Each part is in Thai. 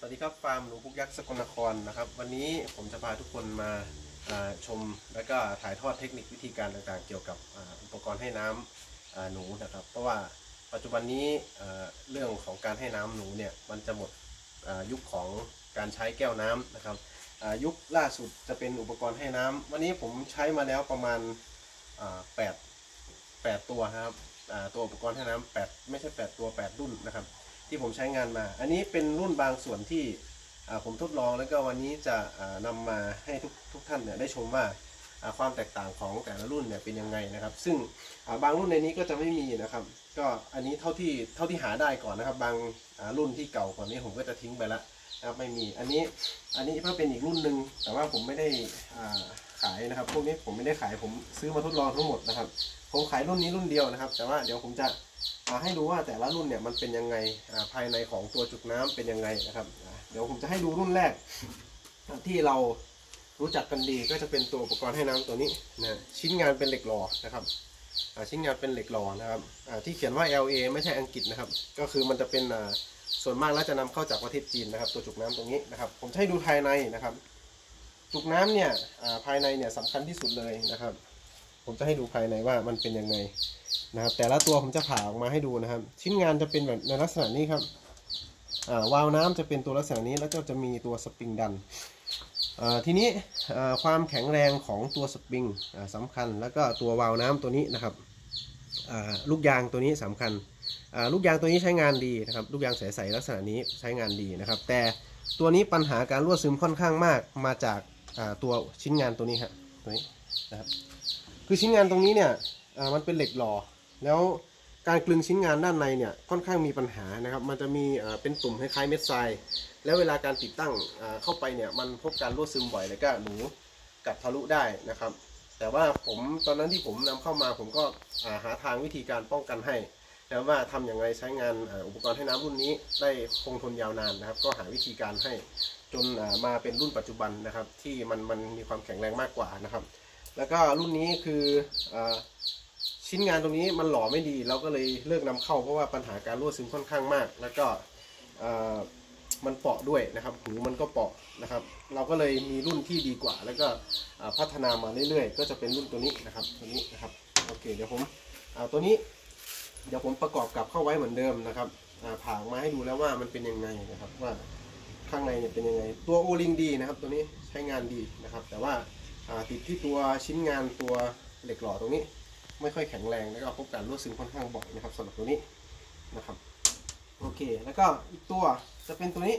สวัสดีครับฟาร์มหนูพุกยักษ์สกลนครนะครับ วันนี้ผมจะพาทุกคนมาชมและก็ถ่ายทอดเทคนิควิธีการต่างๆ เกี่ยวกับอุปกรณ์ให้น้ำอ่าหนูนะครับ เพราะว่าปัจจุบันนี้เรื่องของการให้น้ำหนูเนี่ยมันจะหมดยุคของการใช้แก้วน้ำนะครับยุคล่าสุดจะเป็นอุปกรณ์ให้น้ำวันนี้ผมใช้มาแล้วประมาณอ่าแปดแปดตัวนะครับตัวอุปกรณ์ให้น้ำแปดไม่ใช่แปดตัวแปดรุ่นนะครับ ที่ผมใช้งานมา อันนี้เป็นรุ่นบางส่วนที่ผมทดลองแล้วก็วันนี้จะอ่านำมาให้ทุกทุกท่านเนี่ยได้ชมว่าความแตกต่างของแต่ละรุ่นเนี่ยเป็นยังไงนะครับ ซึ่งบางรุ่นในนี้ก็จะไม่มีนะครับ ก็อันนี้เท่าที่เท่าที่หาได้ก่อนนะครับ บางรุ่นที่เก่ากว่านี้ผมก็จะทิ้งไปละนะครับไม่มีอันนี้อันนี้ก็เป็นอีกรุ่นหนึ่งแต่ว่าผมไม่ได้ขายนะครับ พวกนี้ผมไม่ได้ขายผมซื้อมาทดลองทั้งหมดนะครับ ผมขายรุ่นนี้รุ่นเดียวนะครับ แต่ว่าเดี๋ยวผมจะมาให้ดูว่าแต่ละรุ่นเนี่ยมันเป็นยังไงภายในของตัวจุกน้ำเป็นยังไงนะครับ เดี๋ยวผมจะให้ดูรุ่นแรก ที่เรารู้จักกันดีก็จะเป็นตัวอุปกรณ์ให้น้ำตัวนี้นะชิ้นงานเป็นเหล็กหล่อนะครับชิ้นงานเป็นเหล็กหล่อนะครับที่เขียนว่า LA ไม่ใช่อังกฤษนะครับ ก็คือมันจะเป็นส่วนมากแล้วจะนำเข้าจากประเทศจีนนะครับ ตัวจุกน้ำตรงนี้นะครับ ผมจะให้ดูภายในนะครับ จุกน้ำเนี่ยภายในเนี่ยสำคัญที่สุดเลยนะครับ ผมจะให้ดูภายในว่ามันเป็นยังไงนะครับ แต่ละตัวผมจะผ่าออกมาให้ดูนะครับ ชิ้นงานจะเป็นแบบในลักษณะนี้ครับวาล์วน้ำจะเป็นตัวลักษณะนี้แล้วก็จะมีตัวสปริงดันทีนี้ความแข็งแรงของตัวสปริงอ่าสำคัญ แล้วก็ตัววาล์วน้ำตัวนี้นะครับลูกยางตัวนี้สำคัญลูกยางตัวนี้ใช้งานดีนะครับ ลูกยางใสๆลักษณะนี้ใช้งานดีนะครับ แต่ตัวนี้ปัญหาการรั่วซึมค่อนข้างมากมาจากตัวชิ้นงานตัวนี้ครับตัวนี้นะครับ คือชิ้นงานตรงนี้เนี่ยมันเป็นเหล็กหล่อแล้วการกลึงชิ้นงานด้านในเนี่ยค่อนข้างมีปัญหานะครับ มันจะมีเป็นตุ่มคล้ายๆเม็ดทราย แล้วเวลาการติดตั้งเข้าไปเนี่ยมันพบการรั่วซึมบ่อยแล้วก็หนูกัดทะลุได้นะครับ แต่ว่าผมตอนนั้นที่ผมนำเข้ามาผมก็าหาทางวิธีการป้องกันให้แล้วว่าทำอย่างไรใช้งานอุปกรณ์ให้น้ำรุ่นนี้ได้คงทนยาวนานนะครับ ก็หาวิธีการให้จนามาเป็นรุ่นปัจจุบันนะครับ ที่มันมันมีความแข็งแรงมากกว่านะครับ แล้วก็รุ่นนี้คืออชิ้นงานตรงนี้มันหล่อไม่ดี เราก็เลยเลิกนำเข้าเพราะว่าปัญหาการรั่วซึมค่อนข้างมาก แล้วก็มันเปาะด้วยนะครับหูมันก็เปาะนะครับ เราก็เลยมีรุ่นที่ดีกว่า แล้วก็พัฒนามาเรื่อยๆ ก็จะเป็นรุ่นตัวนี้นะครับตัวนี้นะครับโอเคเดี๋ยวผมเอาตัวนี้ เดี๋ยวผมประกอบกลับเข้าไว้เหมือนเดิมนะครับผ่ามาให้ดูแล้วว่ามันเป็นยังไงนะครับว่าข้างในเนี่ยเป็นยังไง ตัวโอลิงดีนะครับ ตัวนี้ใช้งานดีนะครับ แต่ว่า ติดที่ตัวชิ้นงานตัวเหล็กหล่อตรงนี้ ไม่ค่อยแข็งแรงแล้วก็พบการรั่วซึมค่อนข้างบ่อยนะครับสำหรับตัวนี้นะครับโอเค แล้วก็อีกตัวจะเป็นตัวนี้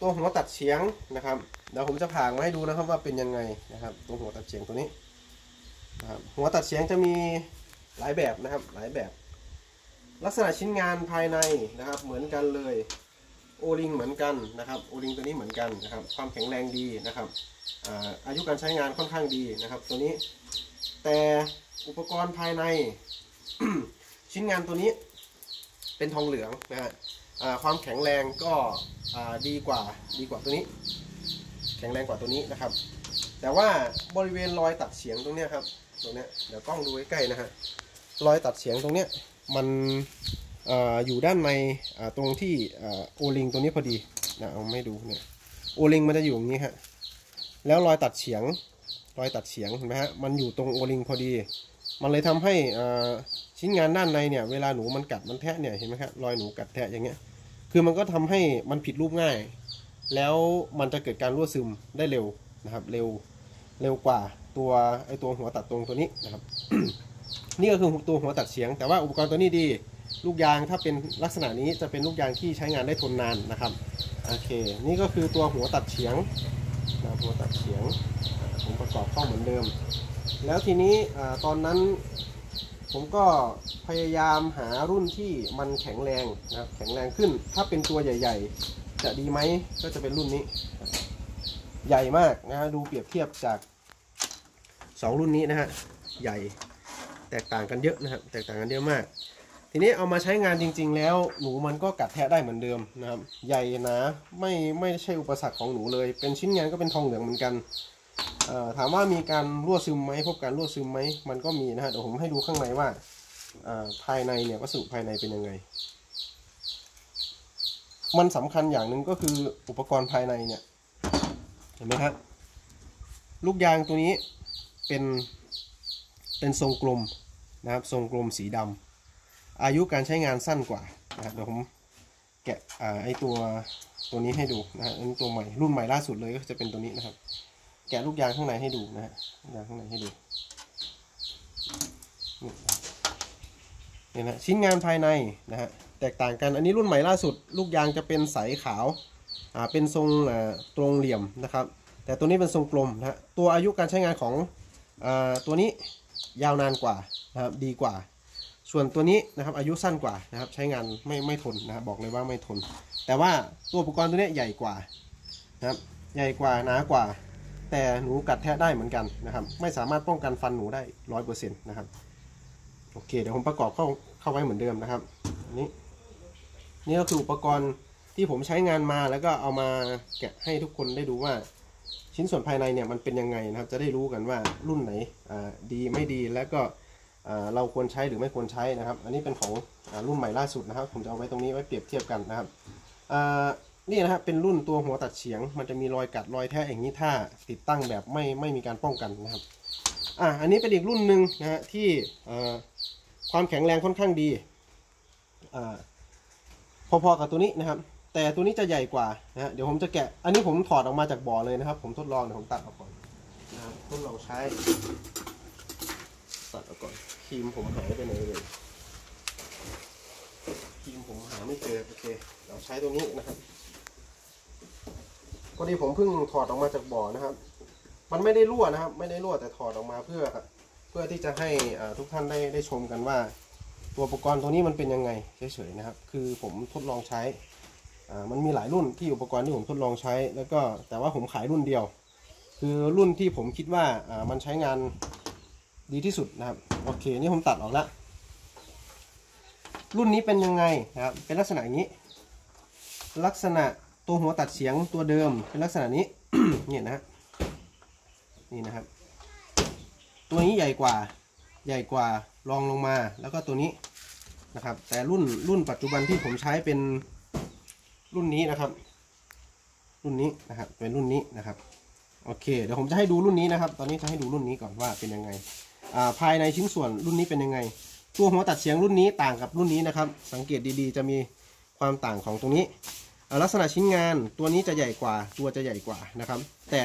ตัวหัวตัดเฉียงนะครับเดี๋ยวผมจะผ่ามาให้ดูนะครับว่าเป็นยังไงนะครับ ตัวหัวตัดเฉียงตัวนี้นะครับหัวตัดเฉียงจะมีหลายแบบนะครับหลายแบบ ลักษณะชิ้นงานภายในนะครับ เหมือนกันเลยโอลิงเหมือนกันนะครับโอลิงตัวนี้เหมือนกันนะครับ ความแข็งแรงดีนะครับ อายุการใช้งานค่อนข้างดีนะครับ ตัวนี้แต่อุปกรณ์ภายในชิ้นงานตัวนี้เป็นทองเหลืองนะฮะความแข็งแรงก็ดีกว่าดีกว่าตัวนี้ แข็งแรงกว่าตัวนี้นะครับ แต่ว่าบริเวณรอยตัดเฉียงตรงนี้ครับตรงนี้เดี๋ยวกล้องดูใกล้ๆนะฮะรอยตัดเฉียงตรงนี้มันออยู่ด้านในตรงที่โอลิงตัวนี้พอดีนะเอาไม่ดูเนี่ยโอลิงมันจะอยู่อย่างนี้ฮะ แล้วรอยตัดเฉียงรอยตัดเฉียงเห็นไหมฮะมันอยู่ตรงโอลิงพอดี มันเลยทำให้ชิ้นงานด้านในเนี่ยเวลาหนูมันกัดมันแทะเนี่ยเห็นไหมครับรอยหนูกัดแทะอย่างเงี้ยคือมันก็ทำให้มันผิดรูปง่าย แล้วมันจะเกิดการรั่วซึมได้เร็วนะครับเร็วเร็วกว่าตัวไอตัวหัวตัดตรงตัวนี้นะครับนี่ก็คือตัวหัวตัดเฉียง แต่ว่าอุปกรณ์ตัวนี้ดีลูกยางถ้าเป็นลักษณะนี้จะเป็นลูกยางที่ใช้งานได้ทนนานนะครับโอเค นี่ก็คือตัวหัวตัดเฉียง นะหัวตัดเฉียงผมประกอบเข้าเหมือนเดิม แล้วทีนี้ตอนนั้นผมก็พยายามหารุ่นที่มันแข็งแรงนะแข็งแรงขึ้น ถ้าเป็นตัวใหญ่ ๆ จะดีไหมก็จะเป็นรุ่นนี้ ใหญ่มากนะฮะดูเปรียบเทียบจากสองรุ่นนี้นะฮะใหญ่แตกต่างกันเยอะนะครับ แตกต่างกันเยอะมาก ทีนี้เอามาใช้งานจริง ๆ แล้วหนูมันก็กัดแทะได้เหมือนเดิมนะครับ ใหญ่หนะไม่ไม่ใช่อุปสรรคของหนูเลย เป็นชิ้นงานก็เป็นทองเหลืองเหมือนกันถามว่ามีการรั่วซึมไหมพบการรั่วซึมไหมมันก็มีนะฮะเดี๋ยวผมให้ดูข้างในว่าภายในเนี่ยวัสดุภายในเป็นยังไง มันสำคัญอย่างหนึ่งก็คืออุปกรณ์ภายในเนี่ยเห็นไหมครับลูกยางตัวนี้เป็นเป็นทรงกลมนะครับทรงกลมสีดำ อายุการใช้งานสั้นกว่านะเดี๋ยวผมแกะอไอตัวตัวนี้ให้ดูนะฮะอันนี้ตัวใหม่รุ่นใหม่ล่าสุดเลยก็จะเป็นตัวนี้นะครับ แกะลูกยางข้างในให้ดูนะฮะลูกยางข้างในให้ดูนี่นะเนี่ยนะชิ้นงานภายในนะฮะแตกต่างกันอันนี้รุ่นใหม่ล่าสุด ลูกยางจะเป็นใสขาวอ่าเป็นทรงอ่าตรงเหลี่ยมนะครับ แต่ตัวนี้เป็นทรงกลมนะฮะตัวอายุการใช้งานของอาตัวนี้ยาวนานกว่านะครับดีกว่า ส่วนตัวนี้นะครับอายุสั้นกว่านะครับใช้งานไม่ไม่ทนนะครับบอกเลยว่าไม่ทน แต่ว่าตัวอุปกรณ์ตัวนี้ใหญ่กว่านะครับใหญ่กว่าหนากว่า แต่หนูกัดแทะได้เหมือนกันนะครับ ไม่สามารถป้องกันฟันหนูได้ร้อยเปอร์เซ็นต์นะครับโอเคเดี๋ยวผมประกอบเข้าเข้าไว้เหมือนเดิมนะครับนนี้นี่ก็คืออุปกรณ์ที่ผมใช้งานมาแล้วก็เอามาแกะให้ทุกคนได้ดูว่าชิ้นส่วนภายในเนี่ยมันเป็นยังไงนะครับ จะได้รู้กันว่ารุ่นไหนอ่าดีไม่ดีแล้วก็ เราควรใช้หรือไม่ควรใช้นะครับ อันนี้เป็นของอรุ่นใหม่ล่าสุดนะครับ ผมจะเอาไว้ตรงนี้ไว้เปรียบเทียบกันนะครับอ่านี่นะครับเป็นรุ่นตัวหัวตัดเฉียง มันจะมีรอยกัดรอยแทะอย่างนี้ถ้าติดตั้งแบบไม่ไม่มีการป้องกันนะครับอ่าอันนี้เป็นอีกรุ่นหนึ่งนะฮะที่ความแข็งแรงค่อนข้างดีอ่าพอๆกับตัวนี้นะครับ แต่ตัวนี้จะใหญ่กว่านะฮะเดี๋ยวผมจะแกะ อันนี้ผมถอดออกมาจากบ่อเลยนะครับ ผมทดลองเดี๋ยวผมตัดออกก่อนนะครับทดลองใช้ตัดออกก่อน รีมผมหายไปไหนเลยครีมผมหาไม่เจอโอเค เราใช้ตัวนี้นะครับพอดีผมเพิ่งถอดออกมาจากบ่อนะครับ มันไม่ได้รั่วนะครับ ไม่ได้รั่วแต่ถอดออกมาเพื่อ เพื่อที่จะให้ทุกท่านได้ได้ชมกันว่า ตัวอุปกรณ์ตัวนี้มันเป็นยังไงเฉยๆนะครับ คือผมทดลองใช้มันมีหลายรุ่นที่อุปกรณ์ที่ผมทดลองใช้ แล้วก็แต่ว่าผมขายรุ่นเดียว คือรุ่นที่ผมคิดว่ามันใช้งานดีที่สุดนะครับ โอเค นี่ผมตัดออกแล้ว รุ่นนี้เป็นยังไงนะครับ เป็นลักษณะอย่างนี้ ลักษณะตัวหัวตัดเสียงตัวเดิม เป็นลักษณะนี้ เนี่ยนะนี่นะครับ ตัวนี้ใหญ่กว่า ใหญ่กว่ารองลงมา แล้วก็ตัวนี้นะครับ แต่รุ่นรุ่นปัจจุบันที่ผมใช้เป็นรุ่นนี้นะครับ รุ่นนี้นะครับ เป็นรุ่นนี้นะครับ โอเค เดี๋ยวผมจะให้ดูรุ่นนี้นะครับ ตอนนี้จะให้ดูรุ่นนี้ก่อนว่าเป็นยังไง ภายในชิ้นส่วนรุ่นนี้เป็นยังไง ตัวหัวตัดเสียงรุ่นนี้ต่างกับรุ่นนี้นะครับ สังเกตดีๆ จะมีความต่างของตรงนี้ลักษณะชิ้นงานตัวนี้จะใหญ่กว่าตัวจะใหญ่กว่านะครับ แต่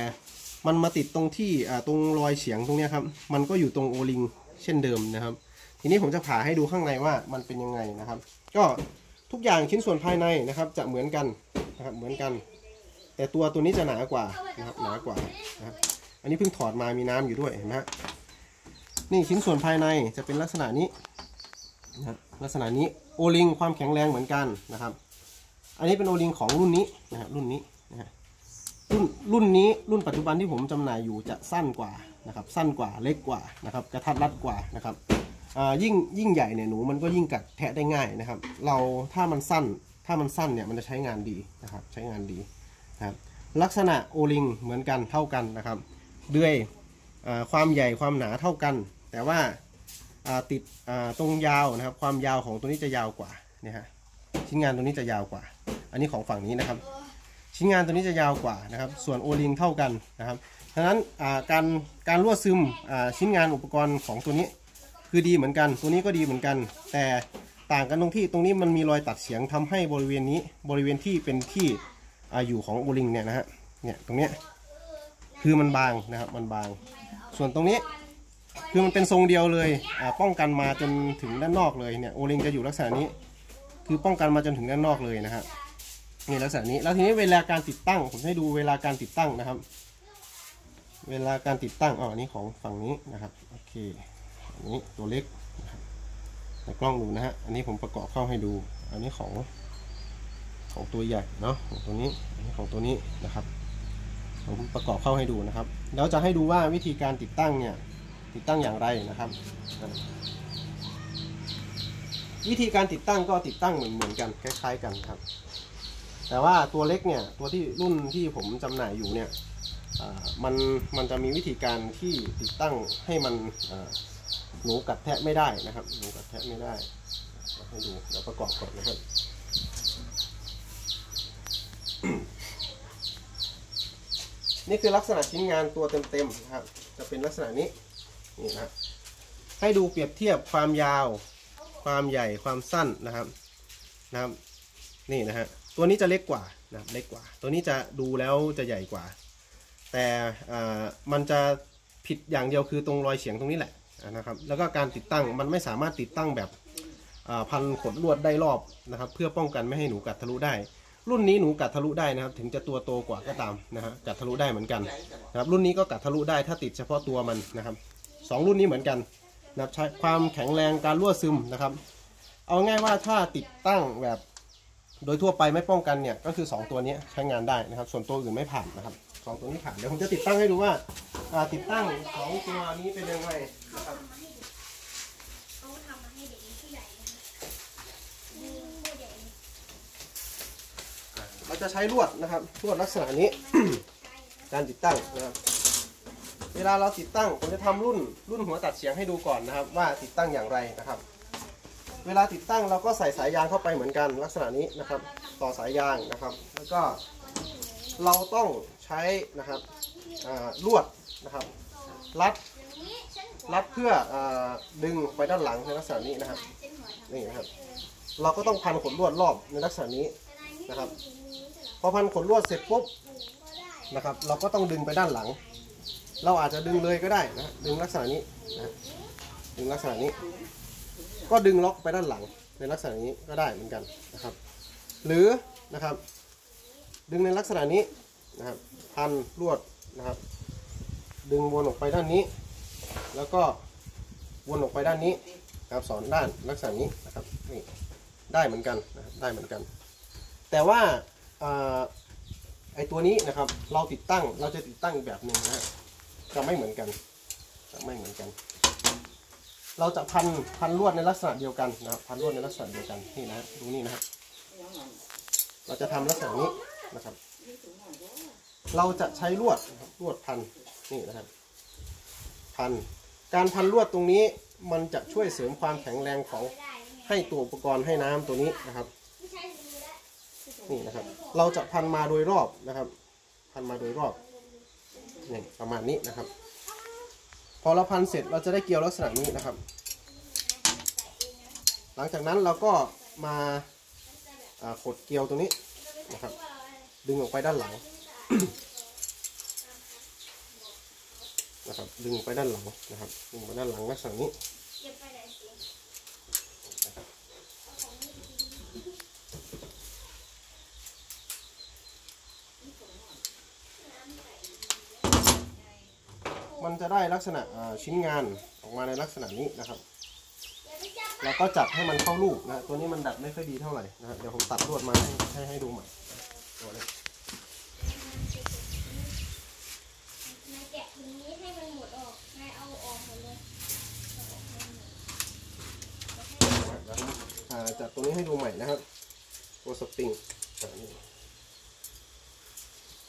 มันมาติดตรงที่ตรงรอยเฉียงตรงนี้ครับ มันก็อยู่ตรงโอลิงเช่นเดิมนะครับ ทีนี้ผมจะผ่าให้ดูข้างในว่ามันเป็นยังไงนะครับ ก็ทุกอย่างชิ้นส่วนภายในนะครับ จะเหมือนกันนะครับเหมือนกัน แต่ตัวตัวนี้จะหนากว่านะครับหนากว่านะครับอันนี้เพิ่งถอดมามีน้ำอยู่ด้วยเห็นไหม นี่ชิ้นส่วนภายในจะเป็นลักษณะนี้นะครับลักษณะนี้โอลิงความแข็งแรงเหมือนกันนะครับ อันนี้เป็นโอลิงของรุ่นนี้นะครับรุ่นนี้นะฮะรุ่นรุ่นนี้รุ่นปัจจุบันที่ผมจำหน่ายอยู่จะสั้นกว่านะครับ สั้นกว่าเล็กกว่านะครับ กระทัดรัดกว่านะครับยิ่งยิ่งใหญ่เนี่ยหนูมันก็ยิ่งกัดแทะได้ง่ายนะครับ เราถ้ามันสั้นถ้ามันสั้นเนี่ยมันจะใช้งานดีนะครับ ใช้งานดีนะครับลักษณะโอลิงเหมือนกันเท่ากันนะครับ ด้วยความใหญ่ความหนาเท่ากัน แต่ว่าติดตรงยาวนะครับ ความยาวของตัวนี้จะยาวกว่าเนี่ยฮะชิ้นงานตัวนี้จะยาวกว่า อันนี้ของฝั่งนี้นะครับ ชิ้นงานตัวนี้จะยาวกว่านะครับ ส่วนโอลิงเท่ากันนะครับดังนั้นการการรั่วซึมชิ้นงานอุปกรณ์ของตัวนี้คือดีเหมือนกัน ตัวนี้ก็ดีเหมือนกัน แต่ต่างกันตรงที่ตรงนี้มันมีรอยตัดเสียงทำให้บริเวณนี้บริเวณที่เป็นที่ออยู่ของโอลิงเนี่ยนะฮะเนี่ยตรงเนี้ยคือมันบางนะครับมันบาง ส่วนตรงนี้ คือมันเป็นทรงเดียวเลยอ่าป้องกันมาจนถึงด้านนอกเลยเนี่ยโอลิงจะอยู่ลักษณะนี้ คือป้องกันมาจนถึงด้านนอกเลยนะฮะนี่ลักษณะนี้แล้วทีนี้เวลาการติดตั้ง ผมให้ดูเวลาการติดตั้งนะครับ เวลาการติดตั้งอ๋ออันนี้ของฝั่งนี้นะครับโอเคอันนี้ตัวเล็กนะครับในกล้องดูนะฮะอันนี้ผมประกอบเข้าให้ดู อันนี้ของของตัวใหญ่เนาะของตัวนี้อันนี้ของตัวนี้นะครับผมประกอบเข้าให้ดูนะครับ แล้วจะให้ดูว่าวิธีการติดตั้งเนี่ย ติดตั้งอย่างไรนะครับ วิธีการติดตั้งก็ติดตั้งเหมือนเหมือนกันคล้าย ๆ กันครับ แต่ว่าตัวเล็กเนี่ยตัวที่รุ่นที่ผมจำหน่ายอยู่เนี่ยมันมันจะมีวิธีการที่ติดตั้งให้มันหนูกัดแทะไม่ได้นะครับ หนูกัดแทะไม่ได้ให้ดูเดี๋ยวประกอบก่อนนะครับนี่คือลักษณะชิ้นงานตัวเต็มๆนะครับ จะเป็นลักษณะนี้ นี่ครับ ให้ดูเปรียบเทียบความยาว ความใหญ่ความสั้นนะครับนะครับ นี่นะฮะตัวนี้จะเล็กกว่านะครับเล็กกว่า ตัวนี้จะดูแล้วจะใหญ่กว่า แต่อ่ามันจะผิดอย่างเดียวคือตรงรอยเฉียงตรงนี้แหละนะครับ แล้วก็การติดตั้งมันไม่สามารถติดตั้งแบบพันขดลวดได้รอบนะครับ เพื่อป้องกันไม่ให้หนูกัดทะลุได้ รุ่นนี้หนูกัดทะลุได้นะครับ ถึงจะตัวโตกว่าก็ตามนะฮะกัดทะลุได้เหมือนกันนะครับรุ่นนี้ก็กัดทะลุได้ถ้าติดเฉพาะตัวมันนะครับ สองรุ่นนี้เหมือนกันนะครับใช้ความแข็งแรงการรั่วซึมนะครับ เอาง่ายว่าถ้าติดตั้งแบบโดยทั่วไปไม่ป้องกันเนี่ยก็คือ 2 ตัวนี้ใช้งานได้นะครับ ส่วนตัวอื่นไม่ผ่านนะครับสองตัวนี้ผ่านเดี๋ยวผมจะติดตั้งให้ดูว่าอ่าติดตั้งสองตัวนี้เป็นยังไงนะครับเขาทำมาให้เด็กผู้ใหญ่นะคะดูผู้ใหญ่เราจะใช้ลวดนะครับลวดลักษณะนี้ การติดตั้งนะครับ เวลาเราติดตั้งผมจะทำรุ่นรุ่นหัวตัดเสียงให้ดูก่อนนะครับ ว่าติดตั้งอย่างไรนะครับ เวลาติดตั้งเราก็ใส่สายยางเข้าไปเหมือนกันลักษณะนี้นะครับ ต่อสายยางนะครับ แล้วก็เราต้องใช้นะครับลวดนะครับรัดอย่างนี้ฉันหัวรัดเพื่ออดึงไปด้านหลังในลักษณะนี้นะครับนี่นะครับ เราก็ต้องพันขนลวดรอบในลักษณะนี้นะครับ พอพันขนลวดเสร็จปุ๊บนะครับ เราก็ต้องดึงไปด้านหลัง เราอาจจะดึงเลยก็ได้นะดึงลักษณะนี้นะดึงลักษณะนี้ ก็ดึงล็อกไปด้านหลังในลักษณะนี้ก็ได้เหมือนกันนะครับ หรือนะครับ ดึงในลักษณะนี้นะครับพันลวดนะครับ ดึงวนออกไปด้านนี้ แล้วก็วนออกไปด้านนี้นะครับสอนด้านลักษณะนี้นะครับนี่ได้เหมือนกันนะครับได้เหมือนกัน แต่ว่าอไอตัวนี้นะครับเราติดตั้งเราจะติดตั้งอีกแบบหนึ่งนะฮะ จะไม่เหมือนกันจะไม่เหมือนกัน เราจะพันพันลวดในลักษณะเดียวกันนะครับพันลวดในลักษณะเดียวกันนี่นะดูนี่นะครับ เราจะทำลักษณะนี้นะครับ เราจะใช้ลวดลวดพันนี่นะครับ พันการพันลวดตรงนี้มันจะช่วยเสริมความแข็งแรงของให้ตัวอุปกรณ์ให้น้ำตัวนี้นะครับนี่นะครับ เราจะพันมาโดยรอบนะครับ พันมาโดยรอบ นี่ประมาณนี้นะครับ พอเราพันเสร็จเราจะได้เกลียวลักษณะนี้นะครับ หลังจากนั้นเราก็มาขดเกลียวตรงนี้นะครับ ดึงออกไปด้านหลังนะครับ ดึงไปด้านหลังนะครับ ดึงไปด้านหลังลักษณะนี้ เก็บไปไหนสิ มัน จะได้ลักษณะชิ้นงานออกมาในลักษณะนี้นะครับอย่าไปจับเราก็จัดให้มันเข้ารูปนะตัวนี้มันดัดไม่ค่อยดีเท่าไหร่นะเดี๋ยวผมตัดลวดมาให้ให้ให้ดูใหม่ตัวนี้นากตรงนี้ให้มันหมดออกนายเอาออกหมดเลยเอาออกให้หมดแล้วอ่าจัดตัวนี้ให้ดูใหม่นะครับตัวสปริงแบบนี้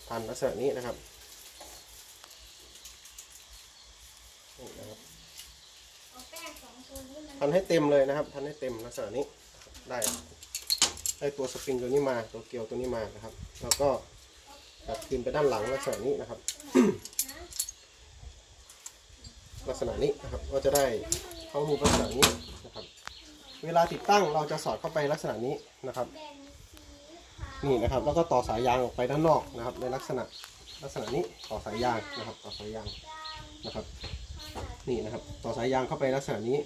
พันลักษณะนี้นะครับนี่นะครับ เอาแป้งสองตัวนี้มัน พันให้เต็มเลยนะครับ พันให้เต็มลักษณะนี้ได้ได้ตัวสปริงตัวนี้มา ตัวเกลียวตัวนี้มานะครับ แล้วก็ตัดคืนไปด้านหลังลักษณะนี้นะครับ ลักษณะนี้นะครับ ก็จะได้เข้ารูปลักษณะนี้นะครับ เวลาติดตั้งเราจะสอดเข้าไปลักษณะนี้นะครับ นี่นะครับ แล้วก็ต่อสายยางออกไปด้านนอกนะครับ ในลักษณะลักษณะนี้ต่อสายยางนะครับ ต่อสายยางนะครับ นี่นะครับ ต่อสายยางเข้าไปลักษณะนี้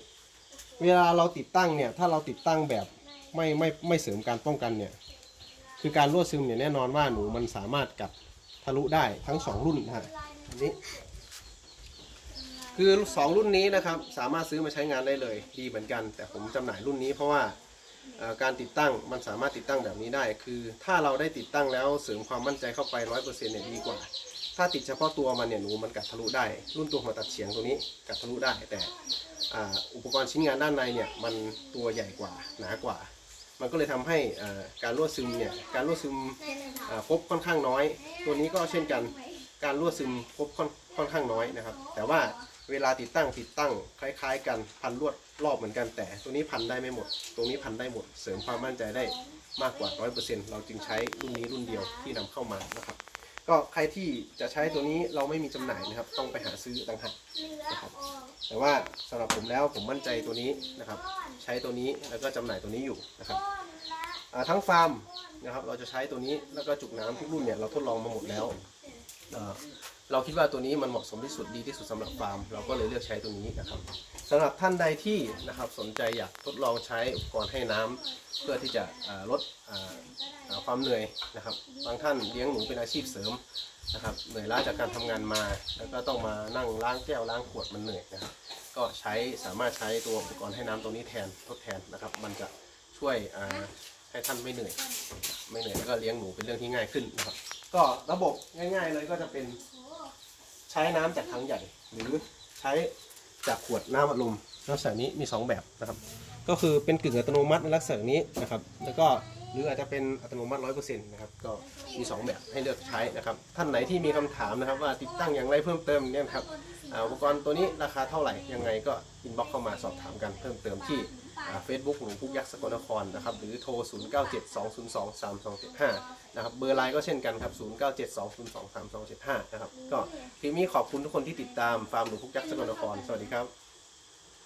เวลาเราติดตั้งเนี่ย ถ้าเราติดตั้งแบบไม่ไม่ไม่เสริมการป้องกันเนี่ย คือการรั่วซึมเนี่ยแน่นอนว่าหนูมันสามารถกัดทะลุได้ทั้งสองรุ่นนะฮะอันนี้ คือสองรุ่นนี้นะครับ สามารถซื้อมาใช้งานได้เลย ดีเหมือนกัน แต่ผมจำหน่ายรุ่นนี้เพราะว่าการติดตั้งมันสามารถติดตั้งแบบนี้ได้ คือถ้าเราได้ติดตั้งแล้วเสริมความมั่นใจเข้าไปร้อยเปอร์เซ็นต์เนี่ยดีกว่า ถ้าติดเฉพาะตัวมันเนี่ยหนูมันกัดทะลุได้ รุ่นตัวหัวตัดเฉียงตัวนี้กัดทะลุได้แต่ อุปกรณ์ชิ้นงานด้านในเนี่ยมันตัวใหญ่กว่าหนากว่า มันก็เลยทำให้การรั่วซึมเนี่ยการรั่วซึมพบค่อนข้างน้อย ตัวนี้ก็เช่นกันการรั่วซึมพบค่อนค่อนข้างน้อยนะครับ แต่ว่าเวลาติดตั้งติดตั้งคล้าย ๆ กันพันลวดรอบเหมือนกันแต่ตัวนี้พันได้ไม่หมด ตรงนี้พันได้หมด เสริมความมั่นใจได้มากกว่า 100%เราจึงใช้รุ่นนี้รุ่นเดียวที่นนำเข้ามานะครับ ก็ใครที่จะใช้ตัวนี้เราไม่มีจำหน่ายนะครับ ต้องไปหาซื้อต่างหากเหลือออกแต่ว่าสำหรับผมแล้วผมมั่นใจตัวนี้นะครับ ใช้ตัวนี้แล้วก็จำหน่ายตัวนี้อยู่นะครับทั้งฟาร์มนะครับเราจะใช้ตัวนี้แล้วก็จุกน้ำทุกรุ่นเนี่ยเราทดลองมาหมดแล้วเอ่อเราคิดว่าตัวนี้มันเหมาะสมที่สุดดีที่สุดสำหรับฟาร์ม เราก็เลยเลือกใช้ตัวนี้นะครับ สำหรับท่านใดที่นะครับสนใจอยากทดลองใช้อุปกรณ์ให้น้ำเพื่อที่จะอ่าลดอ่าอ่าความเหนื่อยนะครับ บางท่านเลี้ยงหนูเป็นอาชีพเสริมนะครับเหนื่อยล้าจากการทำงานมา แล้วก็ต้องมานั่งล้างแก้วล้างขวดมันเหนื่อยนะครับก็ใช้สามารถใช้ตัวอุปกรณ์ให้น้ำตัวนี้แทนทดแทนนะครับ มันจะช่วยอ่าให้ท่านไม่เหนื่อย ไม่เหนื่อยแล้วก็เลี้ยงหนูเป็นเรื่องที่ง่ายขึ้นนะครับ ก็ระบบง่าย ๆ เลยก็จะเป็น ใช้น้ำจากถังใหญ่ หรือใช้ จากขวดน้ำอัดลมลักษณะนี้มี 2 แบบนะครับ ก็คือเป็นกึ่งอัตโนมัติในลักษณะนี้นะครับ แล้วก็หรืออาจจะเป็นอัตโนมัติร้อยเปอร์เซ็นต์นะครับ ก็มี 2 แบบให้เลือกใช้นะครับ ท่านไหนที่มีคำถามนะครับ ว่าติดตั้งอย่างไรเพิ่มเติมเนี่ยนะครับอุปกรณ์ตัวนี้ราคาเท่าไหร่ยังไงก็อินบ็อกเข้ามาสอบถามกันเพิ่มเติมที่ เฟซบุ๊กหลวงพุกยักษ์สกลนครนะครับหรือโทร 0 9 7 2 0 2 3 2 7 5 นะครับเบอร์ไลน์ก็เช่นกันครับ 0 9 7 2 0 2 3 2 7 5 นะครับก็คลิปนี้ขอบคุณทุกคนที่ติดตามฟาร์มหลวงพุกยักษ์สกลนคร สวัสดีครับ